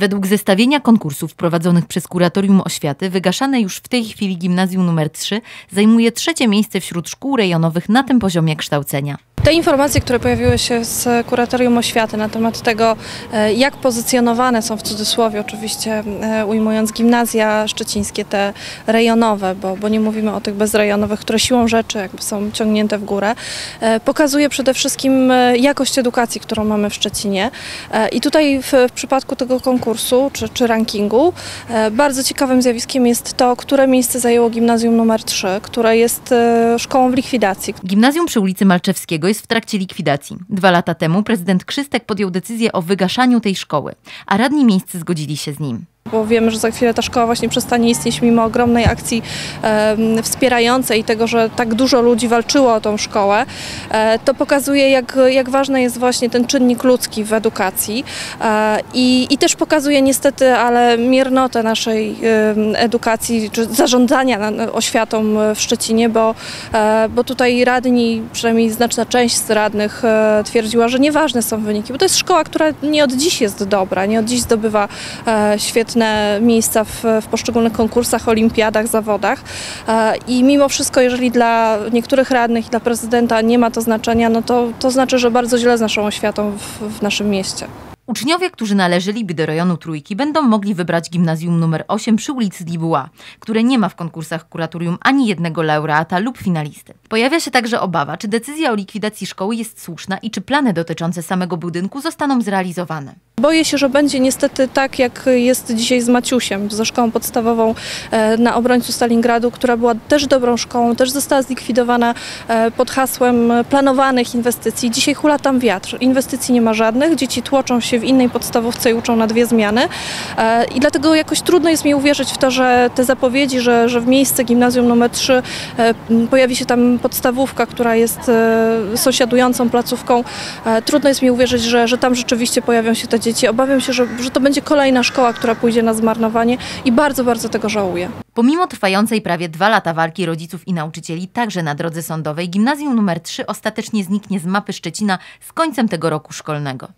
Według zestawienia konkursów prowadzonych przez Kuratorium Oświaty, wygaszane już w tej chwili gimnazjum nr 3 zajmuje trzecie miejsce wśród szkół rejonowych na tym poziomie kształcenia. Te informacje, które pojawiły się z Kuratorium Oświaty na temat tego, e, jak pozycjonowane są w cudzysłowie oczywiście e, ujmując gimnazja szczecińskie, te rejonowe, bo, bo nie mówimy o tych bezrejonowych, które siłą rzeczy jakby są ciągnięte w górę, e, pokazuje przede wszystkim jakość edukacji, którą mamy w Szczecinie. I tutaj w, w przypadku tego konkursu czy, czy rankingu bardzo ciekawym zjawiskiem jest to, które miejsce zajęło gimnazjum numer 3, które jest szkołą w likwidacji. Gimnazjum przy ulicy Malczewskiego jest w trakcie likwidacji. Dwa lata temu prezydent Krzystek podjął decyzję o wygaszaniu tej szkoły, a radni miejscy zgodzili się z nim bo wiemy, że za chwilę ta szkoła właśnie przestanie istnieć mimo ogromnej akcji e, wspierającej tego, że tak dużo ludzi walczyło o tą szkołę, e, to pokazuje jak, jak ważny jest właśnie ten czynnik ludzki w edukacji. E, i, i też pokazuje niestety, ale miernotę naszej edukacji, czy zarządzania oświatą w Szczecinie, bo, e, bo tutaj radni, przynajmniej znaczna część z radnych e, twierdziła, że nieważne są wyniki, bo to jest szkoła, która nie od dziś jest dobra, nie od dziś zdobywa e, miejsca w, w poszczególnych konkursach, olimpiadach, zawodach. E, I mimo wszystko, jeżeli dla niektórych radnych i dla prezydenta nie ma to znaczenia, no to, to znaczy, że bardzo źle z naszą oświatą w, w naszym mieście. Uczniowie, którzy należeliby do rejonu Trójki, będą mogli wybrać gimnazjum nr 8 przy ulicy Dibuła, które nie ma w konkursach kuratorium ani jednego laureata lub finalisty. Pojawia się także obawa, czy decyzja o likwidacji szkoły jest słuszna i czy plany dotyczące samego budynku zostaną zrealizowane. Boję się, że będzie niestety tak, jak jest dzisiaj z Maciusiem, ze szkołą podstawową e, na obrońcu Stalingradu, która była też dobrą szkołą, też została zlikwidowana e, pod hasłem planowanych inwestycji. Dzisiaj hula tam wiatr. Inwestycji nie ma żadnych, dzieci tłoczą się w innej podstawówce i uczą na dwie zmiany. E, I dlatego jakoś trudno jest mi uwierzyć w to, że te zapowiedzi, że, że w miejsce gimnazjum nr 3 pojawi się tam podstawówka, która jest sąsiadującą placówką. Trudno jest mi uwierzyć, że, że tam rzeczywiście pojawią się te dzieci dzieci. Obawiam się, że, że to będzie kolejna szkoła, która pójdzie na zmarnowanie i bardzo, bardzo tego żałuję. Pomimo trwającej prawie dwa lata walki rodziców i nauczycieli, także na drodze sądowej, gimnazjum nr 3 ostatecznie zniknie z mapy Szczecina z końcem tego roku szkolnego.